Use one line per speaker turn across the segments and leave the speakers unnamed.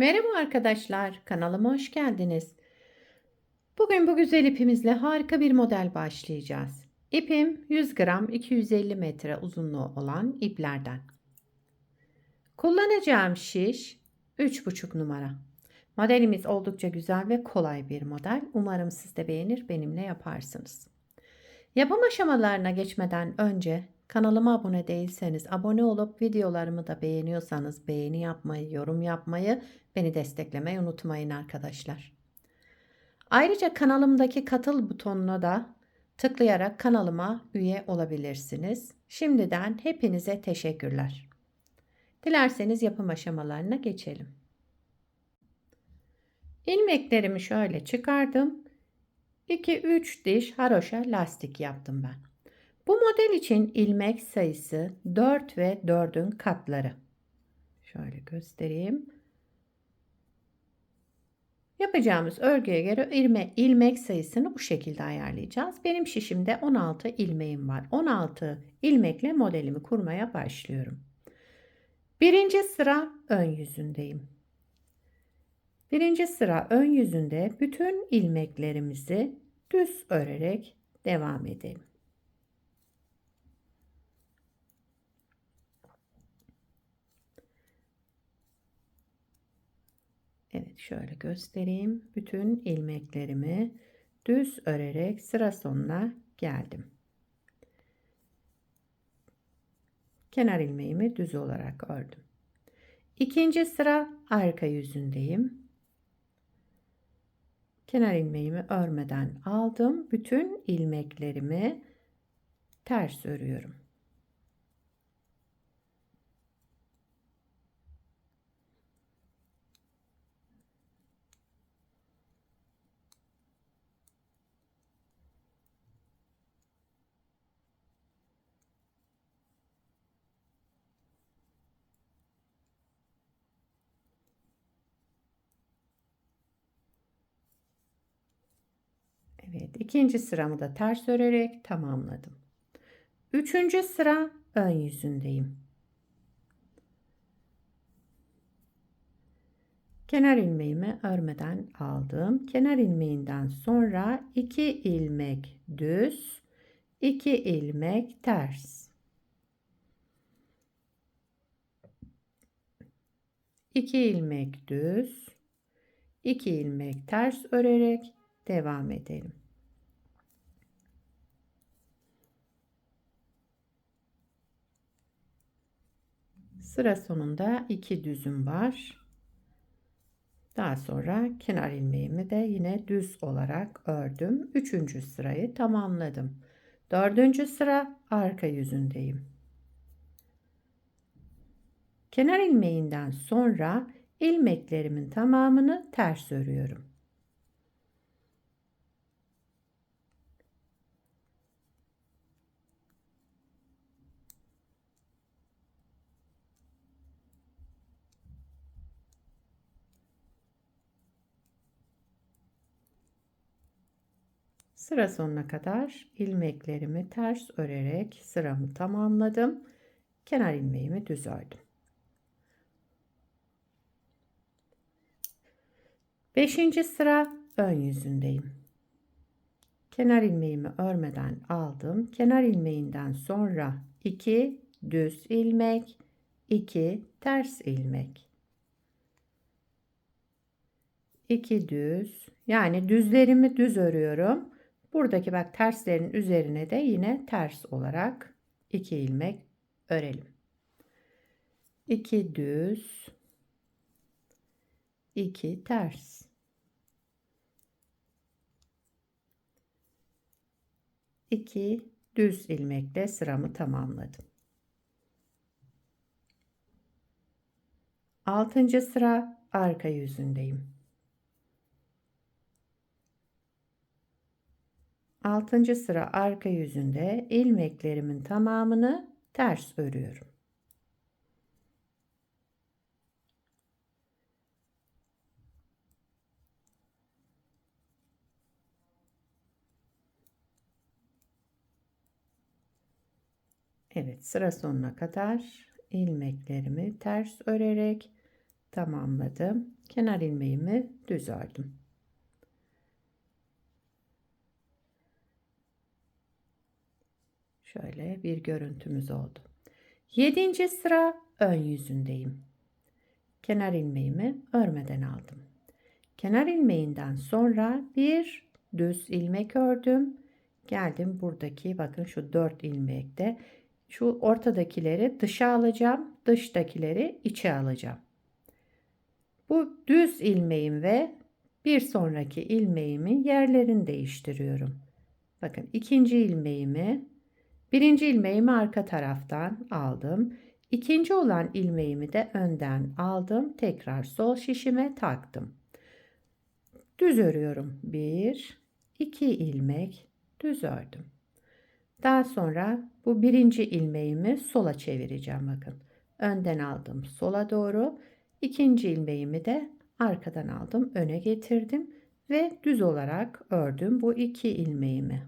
Merhaba arkadaşlar, kanalıma hoş geldiniz. Bugün bu güzel ipimizle harika bir model başlayacağız. İpim 100 gram 250 metre uzunluğu olan iplerden. Kullanacağım şiş 3,5 numara. Modelimiz oldukça güzel ve kolay bir model. Umarım siz de beğenir benimle yaparsınız. Yapım aşamalarına geçmeden önce kanalıma abone değilseniz abone olup videolarımı da beğeniyorsanız beğeni yapmayı, yorum yapmayı, beni desteklemeyi unutmayın arkadaşlar. Ayrıca kanalımdaki katıl butonuna da tıklayarak kanalıma üye olabilirsiniz. Şimdiden hepinize teşekkürler. Dilerseniz yapım aşamalarına geçelim. İlmeklerimi şöyle çıkardım. 2-3 diş haroşa lastik yaptım ben. Bu model için ilmek sayısı 4 ve 4'ün katları. Şöyle göstereyim. Yapacağımız örgüye göre ilme, ilmek sayısını bu şekilde ayarlayacağız. Benim şişimde 16 ilmeğim var. 16 ilmekle modelimi kurmaya başlıyorum. Birinci sıra ön yüzündeyim. Birinci sıra ön yüzünde bütün ilmeklerimizi düz örerek devam edelim. Evet şöyle göstereyim. Bütün ilmeklerimi düz örerek sıra sonuna geldim. Kenar ilmeğimi düz olarak ördüm. İkinci sıra arka yüzündeyim. Kenar ilmeğimi örmeden aldım. Bütün ilmeklerimi ters örüyorum. Evet, ikinci sıramı da ters örerek tamamladım. Üçüncü sıra ön yüzündeyim. Kenar ilmeğimi örmeden aldım. Kenar ilmeğinden sonra iki ilmek düz, iki ilmek ters. İki ilmek düz, iki ilmek ters örerek devam edelim. Sıra sonunda iki düzüm var. Daha sonra kenar ilmeğimi de yine düz olarak ördüm. Üçüncü sırayı tamamladım. Dördüncü sıra arka yüzündeyim. Kenar ilmeğinden sonra ilmeklerimin tamamını ters örüyorum. Sıra sonuna kadar ilmeklerimi ters örerek sıramı tamamladım. Kenar ilmeğimi düz ördüm. Beşinci sıra ön yüzündeyim. Kenar ilmeğimi örmeden aldım. Kenar ilmeğinden sonra 2 düz ilmek, 2 ters ilmek. 2 düz yani düzlerimi düz örüyorum. Buradaki bak terslerin üzerine de yine ters olarak 2 ilmek örelim. 2 düz 2 ters. İki düz ilmekle sıramı tamamladım. Altıncı sıra arka yüzündeyim. Altıncı sıra arka yüzünde ilmeklerimin tamamını ters örüyorum. Evet sıra sonuna kadar ilmeklerimi ters örerek tamamladım. Kenar ilmeğimi düz ördüm. Şöyle bir görüntümüz oldu. Yedinci sıra ön yüzündeyim. Kenar ilmeğimi örmeden aldım. Kenar ilmeğinden sonra bir düz ilmek ördüm. Geldim buradaki bakın şu dört ilmekte şu ortadakileri dışa alacağım. Dıştakileri içe alacağım. Bu düz ilmeğim ve bir sonraki ilmeğimin yerlerini değiştiriyorum. Bakın ikinci ilmeğimi birinci ilmeğimi arka taraftan aldım. İkinci olan ilmeğimi de önden aldım. Tekrar sol şişime taktım. Düz örüyorum. Bir, iki ilmek düz ördüm. Daha sonra bu birinci ilmeğimi sola çevireceğim bakın. Önden aldım sola doğru. İkinci ilmeğimi de arkadan aldım öne getirdim ve düz olarak ördüm bu iki ilmeğimi.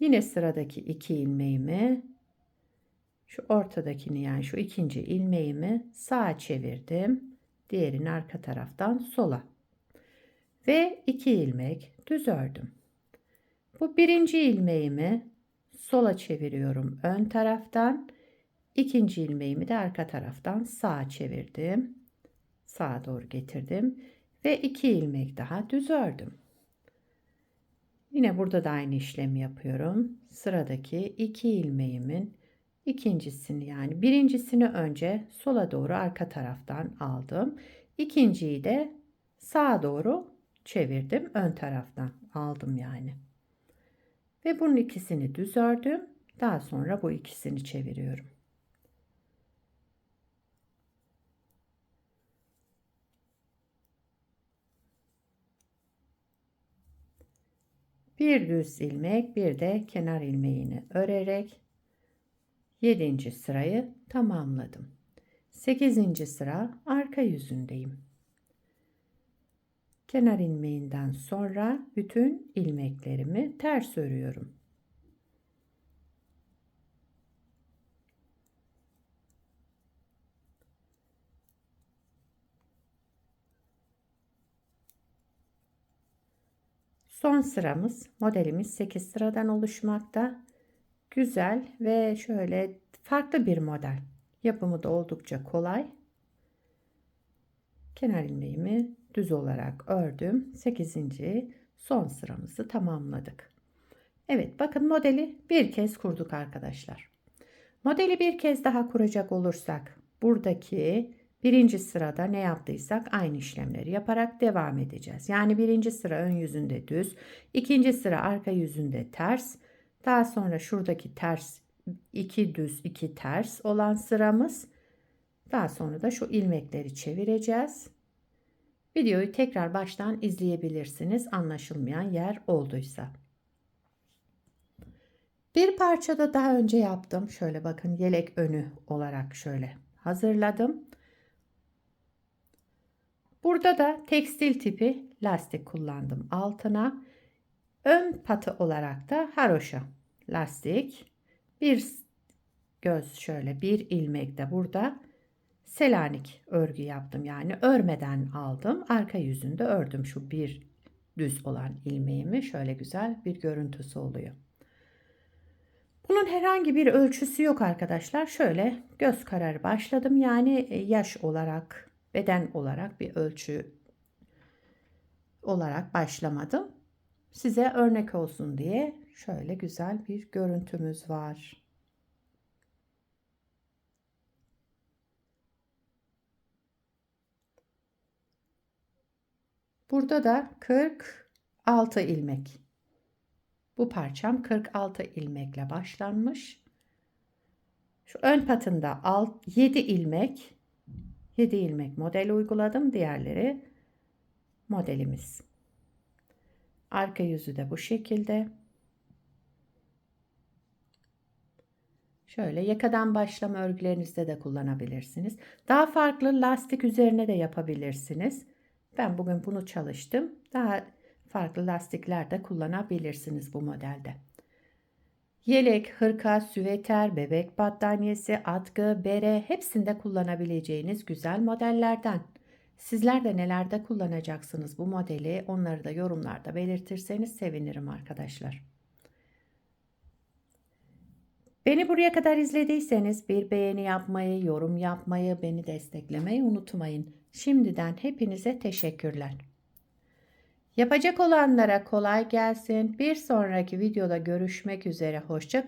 Yine sıradaki iki ilmeğimi şu ortadakini yani şu ikinci ilmeğimi sağa çevirdim. Diğerini arka taraftan sola. Ve iki ilmek düz ördüm. Bu birinci ilmeğimi sola çeviriyorum ön taraftan. İkinci ilmeğimi de arka taraftan sağa çevirdim. Sağa doğru getirdim ve iki ilmek daha düz ördüm. Yine burada da aynı işlemi yapıyorum. Sıradaki iki ilmeğimin ikincisini yani birincisini önce sola doğru arka taraftan aldım. İkinciyi de sağa doğru çevirdim. Ön taraftan aldım yani. Ve bunun ikisini düz ördüm. Daha sonra bu ikisini çeviriyorum. Bir düz ilmek, bir de kenar ilmeğini örerek 7. sırayı tamamladım. 8. sıra arka yüzündeyim. Kenar ilmeğinden sonra bütün ilmeklerimi ters örüyorum. Son sıramız modelimiz 8 sıradan oluşmakta. Güzel ve şöyle farklı bir model. Yapımı da oldukça kolay. Kenar ilmeğimi düz olarak ördüm. 8. son sıramızı tamamladık. Evet bakın modeli bir kez kurduk arkadaşlar. Modeli bir kez daha kuracak olursak buradaki birinci sırada ne yaptıysak aynı işlemleri yaparak devam edeceğiz. Yani birinci sıra ön yüzünde düz, ikinci sıra arka yüzünde ters, daha sonra şuradaki ters iki düz iki ters olan sıramız. Daha sonra da şu ilmekleri çevireceğiz. Videoyu tekrar baştan izleyebilirsiniz anlaşılmayan yer olduysa. Bir parçada daha önce yaptım. Şöyle bakın yelek önü olarak şöyle hazırladım. Burada da tekstil tipi lastik kullandım altına. Ön patı olarak da haroşa lastik. Bir göz şöyle bir ilmek de burada Selanik örgü yaptım. Yani örmeden aldım. Arka yüzünde ördüm şu bir düz olan ilmeğimi. Şöyle güzel bir görüntüsü oluyor. Bunun herhangi bir ölçüsü yok arkadaşlar. Şöyle göz kararı başladım. Yani yaş olarak, beden olarak bir ölçü olarak başlamadım. Size örnek olsun diye şöyle güzel bir görüntümüz var. Burada da 46 ilmek. Bu parçam 46 ilmekle başlanmış. Şu ön patında 7 ilmek 7 ilmek model uyguladım. Diğerleri modelimiz. Arka yüzü de bu şekilde. Şöyle yakadan başlama örgülerinizde de kullanabilirsiniz. Daha farklı lastik üzerine de yapabilirsiniz. Ben bugün bunu çalıştım. Daha farklı lastikler de kullanabilirsiniz bu modelde. Yelek, hırka, süveter, bebek battaniyesi, atkı, bere hepsinde kullanabileceğiniz güzel modellerden. Sizler de nelerde kullanacaksınız bu modeli onları da yorumlarda belirtirseniz sevinirim arkadaşlar. Beni buraya kadar izlediyseniz bir beğeni yapmayı, yorum yapmayı, beni desteklemeyi unutmayın. Şimdiden hepinize teşekkürler. Yapacak olanlara kolay gelsin. Bir sonraki videoda görüşmek üzere. Hoşça